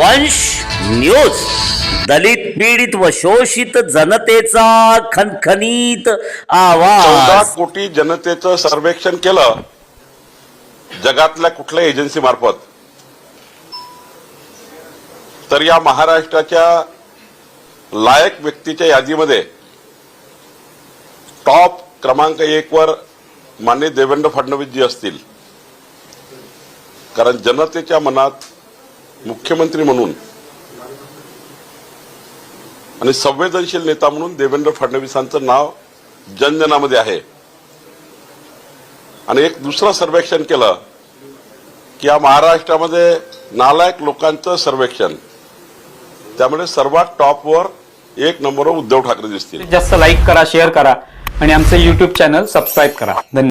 वंश न्यूज दलित पीडित व शोषित जनतेचा खनखनीत चौदा आवाज कोटी जनतेचं सर्वेक्षण केलं जगातल्या कुठल्या एजन्सी मार्फत? तर या महाराष्ट्राच्या लायक व्यक्तीच्या यादीमध्ये टॉप क्रमांक एक वर माननीय देवेंद्र फडणवीस जी असतील. कारण जनतेच्या मनात मुख्यमंत्री म्हणून आणि संवेदनशील नेता म्हणून देवेंद्र फडणवीसांचं नाव जनजनामध्ये आहे. आणि एक दुसरं सर्वेक्षण केलं की या महाराष्ट्रामध्ये नालायक लोकांचं सर्वेक्षण. त्यामुळे सर्वात टॉपवर एक नंबरवर उद्धव ठाकरे दिसतील. जास्त लाईक करा शेअर करा आणि आमचं युट्यूब चॅनल सबस्क्राईब करा. धन्यवाद.